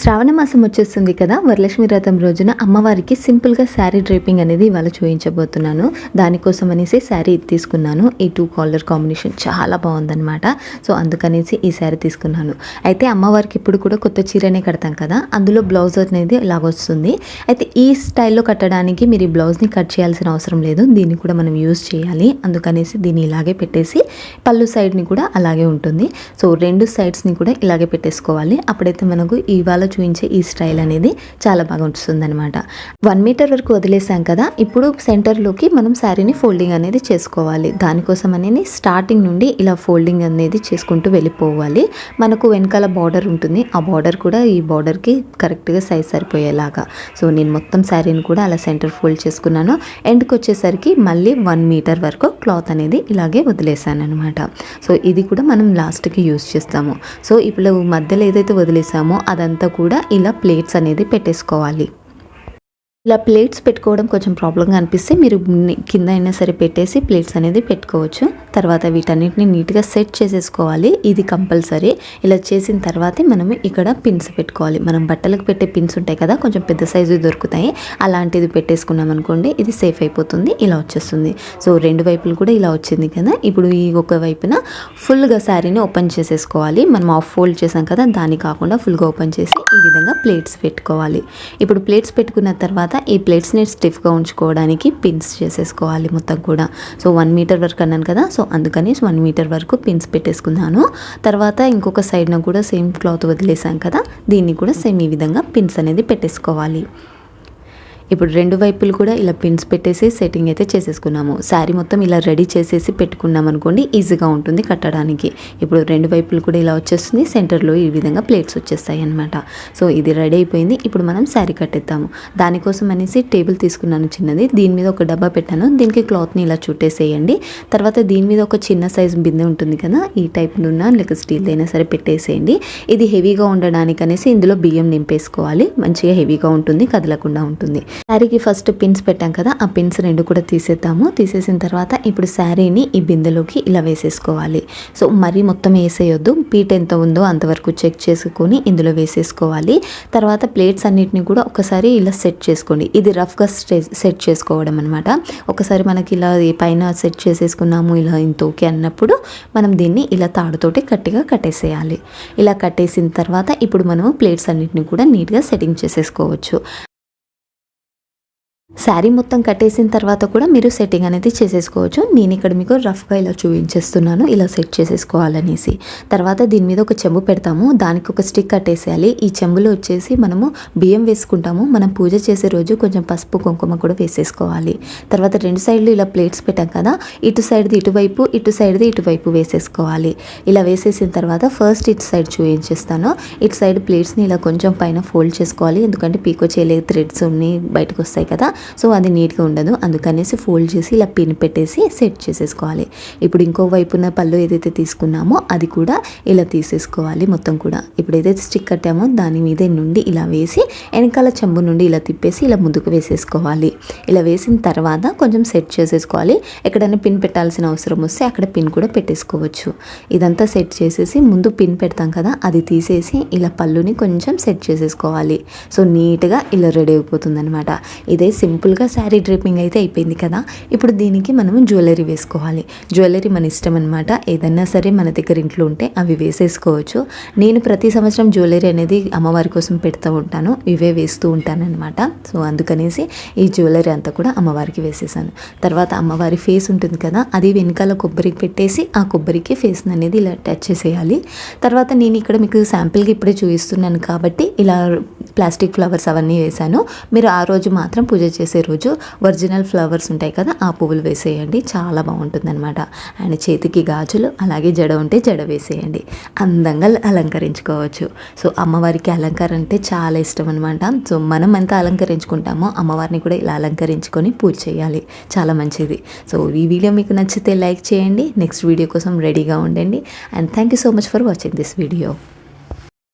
శ్రావణ మాసం వచ్చేస్తుంది కదా వరలక్ష్మి వ్రతం రోజున అమ్మవారికి సింపుల్గా శారీ డ్రైపింగ్ అనేది ఇవాళ చూపించబోతున్నాను దానికోసం అనేసి శారీ తీసుకున్నాను. ఈ టూ కాలర్ కాంబినేషన్ చాలా బాగుందనమాట సో అందుకనేసి ఈ శారీ తీసుకున్నాను. అయితే అమ్మవారికి ఇప్పుడు కూడా కొత్త చీరనే కడతాం కదా అందులో బ్లౌజ్ అనేది ఇలాగ వస్తుంది. అయితే ఈ స్టైల్లో కట్టడానికి మీరు ఈ బ్లౌజ్ని కట్ చేయాల్సిన అవసరం లేదు. దీన్ని కూడా మనం యూజ్ చేయాలి. అందుకనేసి దీన్ని ఇలాగే పెట్టేసి పళ్ళు సైడ్ని కూడా అలాగే ఉంటుంది. సో రెండు సైడ్స్ని కూడా ఇలాగే పెట్టేసుకోవాలి. అప్పుడైతే మనకు ఇవాళ చూపించే ఈ స్టైల్ అనేది చాలా బాగా ఉంటుంది అనమాట వన్ మీటర్ వరకు వదిలేసాం కదా ఇప్పుడు సెంటర్లోకి మనం శారీని ఫోల్డింగ్ అనేది చేసుకోవాలి. దానికోసం అనేది స్టార్టింగ్ నుండి ఇలా ఫోల్డింగ్ అనేది చేసుకుంటూ వెళ్ళిపోవాలి. మనకు వెనకాల బార్డర్ ఉంటుంది. ఆ బార్డర్ కూడా ఈ బార్డర్కి కరెక్ట్గా సైజ్ సరిపోయేలాగా. సో నేను మొత్తం శారీని కూడా అలా సెంటర్ ఫోల్డ్ చేసుకున్నాను. ఎండ్కి వచ్చేసరికి మళ్ళీ వన్ మీటర్ వరకు క్లాత్ అనేది ఇలాగే వదిలేసాను అనమాట సో ఇది కూడా మనం లాస్ట్కి యూస్ చేస్తాము. సో ఇప్పుడు మధ్యలో ఏదైతే వదిలేసామో అదంతా కూడా ఇలా ప్లేట్స్ అనేది పెట్టేసుకోవాలి. ఇలా ప్లేట్స్ పెట్టుకోవడం కొంచెం ప్రాబ్లంగా అనిపిస్తే మీరు కింద అయినా సరే పెట్టేసి ప్లేట్స్ అనేది పెట్టుకోవచ్చు. తర్వాత వీటన్నిటిని నీట్గా సెట్ చేసేసుకోవాలి. ఇది కంపల్సరీ. ఇలా చేసిన తర్వాతే మనం ఇక్కడ పిన్స్ పెట్టుకోవాలి. మనం బట్టలకు పెట్టే పిన్స్ ఉంటాయి కదా కొంచెం పెద్ద సైజు దొరుకుతాయి. అలాంటిది పెట్టేసుకున్నాం అనుకోండి ఇది సేఫ్ అయిపోతుంది ఇలా వచ్చేస్తుంది. సో రెండు వైపులు కూడా ఇలా వచ్చింది కదా ఇప్పుడు ఈ ఒక వైపున ఫుల్గా శారీని ఓపెన్ చేసేసుకోవాలి. మనం ఆఫ్ ఫోల్డ్ చేసాం కదా దాన్ని కాకుండా ఫుల్గా ఓపెన్ చేసి ఈ విధంగా ప్లేట్స్ పెట్టుకోవాలి. ఇప్పుడు ప్లేట్స్ పెట్టుకున్న తర్వాత ఈ ప్లేట్స్ని స్టిఫ్గా ఉంచుకోవడానికి పిన్స్ చేసేసుకోవాలి మొత్తం కూడా. సో వన్ మీటర్ వరకు అన్నాను కదా సో అందుకని వన్ మీటర్ వరకు పిన్స్ పెట్టేసుకున్నాను. తర్వాత ఇంకొక సైడ్న కూడా సేమ్ క్లాత్ వదిలేసాం కదా దీన్ని కూడా సేమ్ ఈ విధంగా పిన్స్ అనేది పెట్టేసుకోవాలి. ఇప్పుడు రెండు వైపులు కూడా ఇలా పిన్స్ పెట్టేసి సెట్టింగ్ అయితే చేసేసుకున్నాము. శారీ మొత్తం ఇలా రెడీ చేసేసి పెట్టుకున్నాం అనుకోండి ఈజీగా ఉంటుంది కట్టడానికి. ఇప్పుడు రెండు వైపులు కూడా ఇలా వచ్చేస్తుంది సెంటర్లో ఈ విధంగా ప్లేట్స్ వచ్చేస్తాయి అనమాట సో ఇది రెడీ అయిపోయింది. ఇప్పుడు మనం శారీ కట్టేద్దాము. దానికోసం అనేసి టేబుల్ తీసుకున్నాను చిన్నది. దీని మీద ఒక డబ్బా పెట్టాను. దీనికి క్లాత్ని ఇలా చుట్టేసేయండి. తర్వాత దీని మీద ఒక చిన్న సైజ్ బిందె ఉంటుంది కదా ఈ టైప్ ఉన్న లేక స్టీల్ అయినా సరే పెట్టేసేయండి. ఇది హెవీగా ఉండడానికి అనేసి ఇందులో బియ్యం నింపేసుకోవాలి. మంచిగా హెవీగా ఉంటుంది కదలకుండా ఉంటుంది. శారీకి ఫస్ట్ పిన్స్ పెట్టాం కదా ఆ పిన్స్ రెండు కూడా తీసేద్దాము. తీసేసిన తర్వాత ఇప్పుడు శారీని ఈ బిందెలోకి ఇలా వేసేసుకోవాలి. సో మరీ మొత్తం వేసేయొద్దు. పీట ఎంత ఉందో అంతవరకు చెక్ చేసుకొని ఇందులో వేసేసుకోవాలి. తర్వాత ప్లేట్స్ అన్నిటిని కూడా ఒకసారి ఇలా సెట్ చేసుకోండి. ఇది రఫ్గా సెట్ చేసుకోవడం అనమాట ఒకసారి మనకి ఇలా పైన సెట్ చేసేసుకున్నాము ఇలా ఇంత ఓకే అన్నప్పుడు మనం దీన్ని ఇలా తాడుతోటి గట్టిగా కట్టేసేయాలి. ఇలా కట్టేసిన తర్వాత ఇప్పుడు మనము ప్లేట్స్ అన్నిటిని కూడా నీట్గా సెట్టింగ్ చేసేసుకోవచ్చు. శారీ మొత్తం కట్టేసిన తర్వాత కూడా మీరు సెట్టింగ్ అనేది చేసేసుకోవచ్చు. నేను ఇక్కడ మీకు రఫ్గా ఇలా చూపించేస్తున్నాను. ఇలా సెట్ చేసేసుకోవాలనేసి. తర్వాత దీని మీద ఒక చెంబు పెడతాము. దానికి ఒక స్టిక్ కట్టేసేయాలి. ఈ చెంబులో వచ్చేసి మనము బియ్యం వేసుకుంటాము. మనం పూజ చేసే రోజు కొంచెం పసుపు కుంకుమ కూడా వేసేసుకోవాలి. తర్వాత రెండు సైడ్లు ఇలా ప్లేట్స్ పెట్టాం కదా. ఇటు సైడ్ది ఇటువైపు ఇటు సైడ్ది ఇటువైపు వేసేసుకోవాలి. ఇలా వేసేసిన తర్వాత ఫస్ట్ ఇటు సైడ్ చూపించేస్తాను. ఇటు సైడ్ ప్లేట్స్ని ఇలా కొంచెం పైన ఫోల్డ్ చేసుకోవాలి. ఎందుకంటే పీకో చేయలేదు థ్రెడ్స్ ఉన్ని బయటకు వస్తాయి కదా. సో అది నీట్గా ఉండదు. అందుకనేసి ఫోల్డ్ చేసి ఇలా పిన్ పెట్టేసి సెట్ చేసేసుకోవాలి. ఇప్పుడు ఇంకో వైపున పళ్ళు ఏదైతే తీసుకున్నామో అది కూడా ఇలా తీసేసుకోవాలి మొత్తం కూడా. ఇప్పుడు ఏదైతే స్టిక్ కట్టామో దాని మీద నుండి ఇలా వేసి వెనకాల చెంబు నుండి ఇలా తిప్పేసి ఇలా ముందుకు వేసేసుకోవాలి. ఇలా వేసిన తర్వాత కొంచెం సెట్ చేసేసుకోవాలి. ఎక్కడైనా పిన్ పెట్టాల్సిన అవసరం వస్తే అక్కడ పిన్ కూడా పెట్టేసుకోవచ్చు. ఇదంతా సెట్ చేసేసి ముందు పిన్ పెడతాం కదా అది తీసేసి ఇలా పళ్ళుని కొంచెం సెట్ చేసేసుకోవాలి. సో నీట్గా ఇలా రెడీ అయిపోతుంది అనమాట ఇదే సింపుల్గా శారీ డ్రేపింగ్ అయితే అయిపోయింది కదా. ఇప్పుడు దీనికి మనం జ్యువెలరీ వేసుకోవాలి. జ్యువెలరీ మన ఇష్టం అనమాట ఏదన్నా సరే మన దగ్గర ఇంట్లో ఉంటే అవి వేసేసుకోవచ్చు. నేను ప్రతి సంవత్సరం జ్యువెలరీ అనేది అమ్మవారి కోసం పెడుతూ ఉంటాను. ఇవే వేస్తూ ఉంటాననమాట సో అందుకనేసి ఈ జ్యువెలరీ అంతా కూడా అమ్మవారికి వేసేసాను. తర్వాత అమ్మవారి ఫేస్ ఉంటుంది కదా అది వెనకాల కొబ్బరికి పెట్టేసి ఆ కొబ్బరికి ఫేస్ అనేది ఇలా టచ్ చేసేయాలి. తర్వాత నేను ఇక్కడ మీకు శాంపిల్కి ఇప్పుడే చూపిస్తున్నాను కాబట్టి ఇలా ప్లాస్టిక్ ఫ్లవర్స్ అవన్నీ వేశాను మీరు ఆ రోజు మాత్రం పూజ చేసే రోజు ఒరిజినల్ ఫ్లవర్స్ ఉంటాయి కదా ఆ పువ్వులు వేసేయండి. చాలా బాగుంటుంది అనమాట అండ్ చేతికి గాజులు అలాగే జడ ఉంటే జడ వేసేయండి. అందంగా అలంకరించుకోవచ్చు. సో అమ్మవారికి అలంకారం అంటే చాలా ఇష్టం అనమాట సో మనం ఎంత అలంకరించుకుంటామో అమ్మవారిని కూడా ఇలా అలంకరించుకొని పూజ చేయాలి. చాలా మంచిది. సో ఈ వీడియో మీకు నచ్చితే లైక్ చేయండి. నెక్స్ట్ వీడియో కోసం రెడీగా ఉండండి. And thank you so much for watching this video.